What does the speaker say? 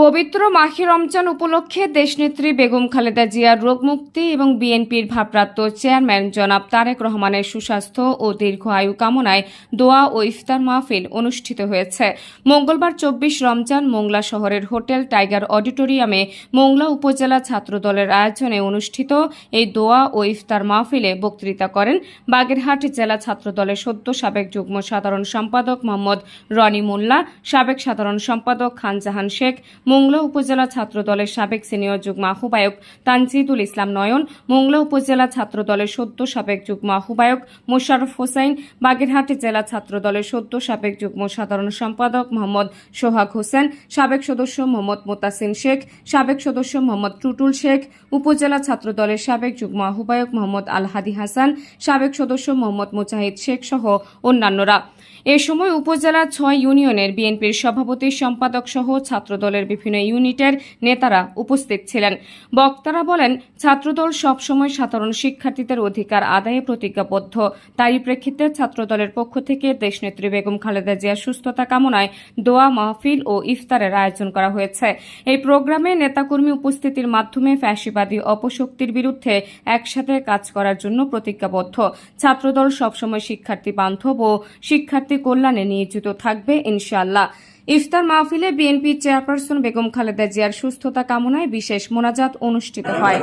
পবিত্র মাহে রমজান উপলক্ষে দেশনেত্রী বেগম খালেদা জিয়ার রোগমুক্তি এবং বিএনপির ভারপ্রাপ্ত চেয়ারম্যান জনাব তারেক রহমানের সুস্বাস্থ্য ও দীর্ঘ আয়ু কামনায় দোয়া ও ইফতার মাহফিল অনুষ্ঠিত হয়েছে। মঙ্গলবার চব্বিশ রমজান মোংলা শহরের হোটেল টাইগার অডিটোরিয়ামে মোংলা উপজেলা ছাত্রদলের আয়োজনে অনুষ্ঠিত এই দোয়া ও ইফতার মাহফিলে বক্তৃতা করেন বাগেরহাট জেলা ছাত্রদলের সদ্য সাবেক যুগ্ম সাধারণ সম্পাদক মোহাম্মদ রনি মোল্লা, সাবেক সাধারণ সম্পাদক খানজাহান শেখ মোংলা উপজেলা ছাত্র দলের সাবেক সিনিয়র যুগ্ম আহ্বায়ক তানজিদুল ইসলাম নয়ন, মোংলা উপজেলা ছাত্র দলের সদ্য সাবেক যুগ্ম আহ্বায়ক মোশাররফ হোসাইন বাগেরহাট জেলা ছাত্র দলের সদ্য সাবেক যুগ্ম সাধারণ সম্পাদক মোহাম্মদ সোহাগ হোসেন, সাবেক সদস্য মোহাম্মদ মোতাসিম শেখ, সাবেক সদস্য মোহাম্মদ টুটুল শেখ, উপজেলা ছাত্র দলের সাবেক যুগ্ম আহ্বায়ক মোহাম্মদ আলহাদি হাসান, সাবেক সদস্য মোহাম্মদ মুজাহিদ শেখ সহ অন্যান্যরা। এ সময় উপজেলা ছয় ইউনিয়নের বিএনপির সভাপতি, সম্পাদক সহ ছাত্রদলের বিভিন্ন ইউনিটের নেতারা উপস্থিত ছিলেন। বক্তারা বলেন, ছাত্রদল সবসময় সাধারণ শিক্ষার্থীদের অধিকার আদায়ে প্রতিজ্ঞাবদ্ধ। তারই প্রেক্ষিতে ছাত্রদলের পক্ষ থেকে দেশনেত্রী বেগম খালেদা জিয়ার সুস্থতা কামনায় দোয়া, মাহফিল ও ইফতারের আয়োজন করা হয়েছে। এই প্রোগ্রামে নেতাকর্মী উপস্থিতির মাধ্যমে ফ্যাসিবাদী অপশক্তির বিরুদ্ধে একসাথে কাজ করার জন্য প্রতিজ্ঞাবদ্ধ। ছাত্রদল সবসময় শিক্ষার্থী বান্ধব ও শিক্ষার্থী কল্যাণে নিয়োজিত থাকবে, ইনশাআল্লাহ। ইফতার মাহফিলে বিএনপির চেয়ারপারসন বেগম খালেদা জিয়ার সুস্থতা কামনায় বিশেষ মোনাজাত অনুষ্ঠিত হয়।